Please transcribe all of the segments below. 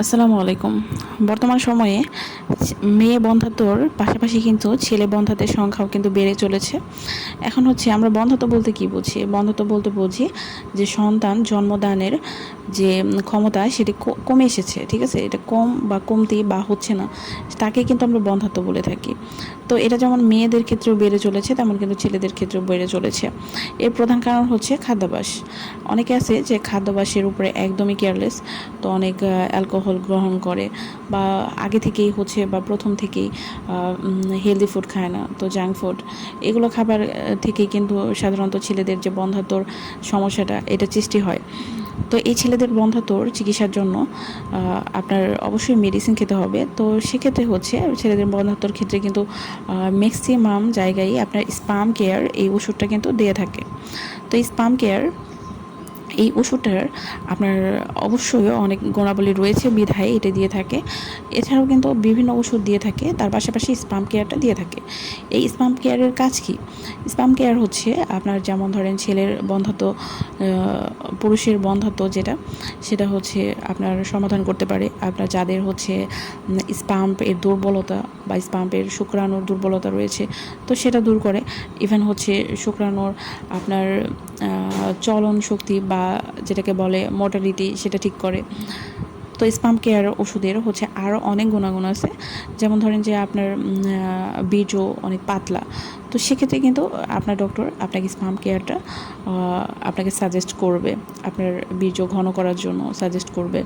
আসসালামু আলাইকুম। বর্তমান সময়ে মেয়ে বন্ধাত্বর পাশাপাশি কিন্তু ছেলে বন্ধাতের সংখ্যাও কিন্তু বেড়ে চলেছে। এখন হচ্ছে আমরা বন্ধাত্ব বলতে কি বুঝি? বন্ধাত্ব বলতে বুঝি যে সন্তান জন্মদানের যে ক্ষমতা সেটি কমে এসেছে, ঠিক আছে? এটা কম বা কমতি বা হচ্ছে না, তাকে কিন্তু আমরা বন্ধাত্ব বলে থাকি। তো এটা যেমন মেয়েদের ক্ষেত্রেও বেড়ে চলেছে, তেমন কিন্তু ছেলেদের ক্ষেত্রেও বেড়ে চলেছে। এর প্রধান কারণ হচ্ছে খাদ্যাভ্যাস। অনেকে আছে যে খাদ্যাভ্যাসের উপরে একদমই কেয়ারলেস তো অনেক অ্যালকোহল গ্রহণ করে বা আগে থেকেই হচ্ছে বা প্রথম থেকেই হেলদি ফুড খায় না, তো জাঙ্ক ফুড এগুলো খাবার থেকেই কিন্তু সাধারণত ছেলেদের যে বন্ধাত্বর সমস্যাটা, এটা সৃষ্টি হয়। তো এই ছেলেদের বন্ধাত্বর চিকিৎসার জন্য আপনার অবশ্যই মেডিসিন খেতে হবে। তো সেক্ষেত্রে হচ্ছে ছেলেদের বন্ধাত্বর ক্ষেত্রে কিন্তু ম্যাক্সিমাম জায়গায় আপনার স্পাম কেয়ার এই ওষুধটা কিন্তু দিয়ে থাকে। তো এই স্পাম কেয়ার এই ওষুধটার আপনার অবশ্যই অনেক গুণাবলী রয়েছে, বিধায় এটা দিয়ে থাকে। এছাড়াও কিন্তু বিভিন্ন ওষুধ দিয়ে থাকে, তার পাশাপাশি স্পাম কেয়ারটা দিয়ে থাকে। এই স্পাম কেয়ারের কাজ কি? স্পাম কেয়ার হচ্ছে আপনার যেমন ধরেন ছেলের বন্ধাত্ব পুরুষের বন্ধাত্ব যেটা, সেটা হচ্ছে আপনার সমাধান করতে পারে। আপনার যাদের হচ্ছে স্পাম্প এর দুর্বলতা বা স্পাম্পের শুক্রাণুর দুর্বলতা রয়েছে, তো সেটা দূর করে। ইভেন হচ্ছে শুক্রাণুর আপনার চলন শক্তি বা যেটাকে বলে মোটালিটি সেটা ঠিক করে। তো স্পাম কেয়ার ওষুধের হচ্ছে আরও অনেক গুণাগুণ আছে। যেমন ধরেন যে আপনার বীজও অনেক পাতলা। তো সেক্ষেত্রে কিন্তু আপনার ডক্টর আপনাকে স্পাম কেয়ারটা আপনাকে সাজেস্ট করবে। আপনার বীর্য ঘন করার জন্য সাজেস্ট করবে।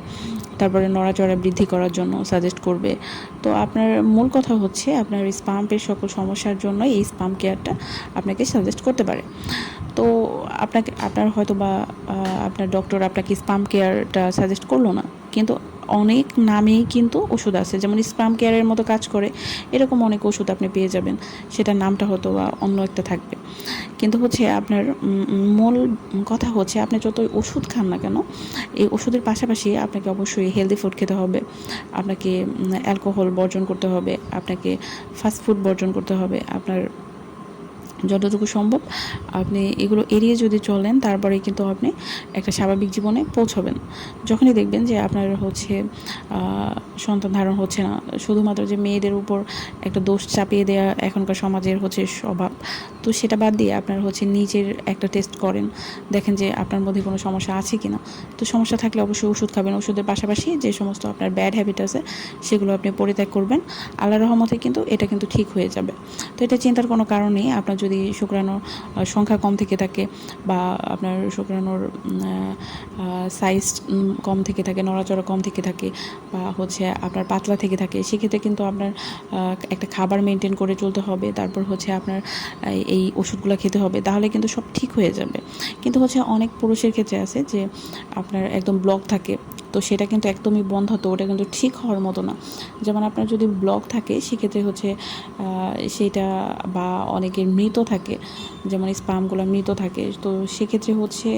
তারপরে নড়াচড়া বৃদ্ধি করার জন্য সাজেস্ট করবে। তো আপনার মূল কথা হচ্ছে আপনার স্পাম্পের সকল সমস্যার জন্য এই স্পাম কেয়ারটা আপনাকে সাজেস্ট করতে পারে। তো আপনাকে, আপনার হয়তো বা আপনার ডক্টর আপনাকে স্পাম কেয়ারটা সাজেস্ট করল না। কিন্তু অনেক নামেই কিন্তু ওষুধ আছে। যেমন স্পাম কেয়ারের মতো কাজ করে, এরকম অনেক ওষুধ আপনি পেয়ে যাবেন। সেটার নামটা হয়তো বা অন্য একটা থাকবে। কিন্তু হচ্ছে আপনার মূল কথা হচ্ছে আপনি যতই ওষুধ খান না কেন, এই ওষুধের পাশাপাশি আপনাকে অবশ্যই হেলদি ফুড খেতে হবে। আপনাকে অ্যালকোহল বর্জন করতে হবে। আপনাকে ফাস্ট ফুড বর্জন করতে হবে। আপনার যতটুকু সম্ভব। আপনি এগুলো এড়িয়ে যদি চলেন, তারপরে কিন্তু আপনি একটা স্বাভাবিক জীবনে পৌঁছবেন। যখনই দেখবেন যে আপনার হচ্ছে সন্তান ধারণ হচ্ছে না, শুধুমাত্র যে মেয়েদের উপর একটা দোষ চাপিয়ে দেওয়া এখনকার সমাজের হচ্ছে স্বভাব তো সেটা বাদ দিয়ে আপনার হচ্ছে নিজের একটা টেস্ট করেন। দেখেন যে আপনার মধ্যে কোনো সমস্যা আছে কি না তো সমস্যা থাকলে অবশ্যই ওষুধ খাবেন। ওষুধের পাশাপাশি যে সমস্ত আপনার ব্যাড হ্যাবিট আছে, সেগুলো আপনি পরিত্যাগ করবেন। আল্লাহ রহমতে কিন্তু এটা কিন্তু ঠিক হয়ে যাবে। তো এটা চিন্তার কোনো কারণ নেই। আপনার যদি শুক্রাণুর সংখ্যা কম থেকে থাকে বা আপনার শুক্রাণুর সাইজ কম থেকে থাকে, নড়াচড়া কম থেকে থাকে বা হচ্ছে আপনার পাতলা থেকে থাকে, সেক্ষেত্রে কিন্তু আপনার একটা খাবার মেনটেন করে চলতে হবে। তারপর হচ্ছে আপনার এই- এই ওষুধগুলো খেতে হবে, তাহলে কিন্তু সব ঠিক হয়ে যাবে। কিন্তু হচ্ছে অনেক পুরুষের ক্ষেত্রে আছে যে আপনার একদম ব্লক থাকে। তো সেটা কিন্তু একদমই বন্ধ, তো ওটা কিন্তু ঠিক হওয়ার মতো না। যেমন আপনার যদি ব্লক থাকে, সেক্ষেত্রে হচ্ছে সেইটা বা অনেকের মৃত থাকে, যেমন স্পামগুলো মৃত থাকে, তো সেক্ষেত্রে হচ্ছে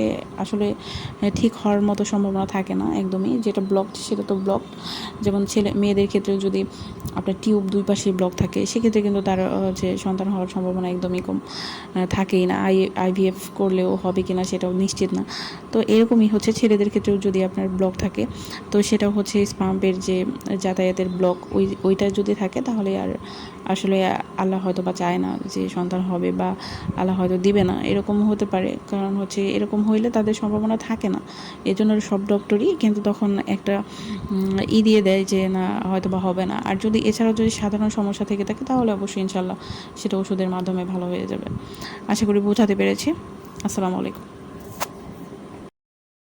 আসলে ঠিক হওয়ার মতো সম্ভাবনা থাকে না একদমই। যেটা ব্লক সেটা তো ব্লক যেমন ছেলে, মেয়েদের ক্ষেত্রে যদি আপনার টিউব দুই পাশে ব্লক থাকে, সেক্ষেত্রে কিন্তু তার হচ্ছে সন্তান হওয়ার সম্ভাবনা একদমই কম থাকেই না। আই আইভিএফ করলেও হবে কিনা সেটাও নিশ্চিত না। তো এরকমই হচ্ছে ছেলেদের ক্ষেত্রেও যদি আপনার ব্লক থাকে তো সেটা হচ্ছে স্পাম্পের যে যাতায়াতের ব্লক, ওই, ওইটা যদি থাকে তাহলে আর আসলে আল্লাহ হয়তো বা চায় না যে সন্তান হবে বা আল্লাহ হয়তো দিবে না। এরকম হতে পারে। কারণ হচ্ছে এরকম হইলে তাদের সম্ভাবনা থাকে না। এই জন্য সব ডক্টরই কিন্তু তখন একটা ই দিয়ে দেয় যে না, হয়তো বা হবে না। আর যদি এছাড়াও যদি সাধারণ সমস্যা থেকে থাকে তাহলে অবশ্যই ইনশাল্লাহ সেটা ওষুধের মাধ্যমে ভালো হয়ে যাবে। আশা করি বোঝাতে পেরেছি। আসসালামু আলাইকুম।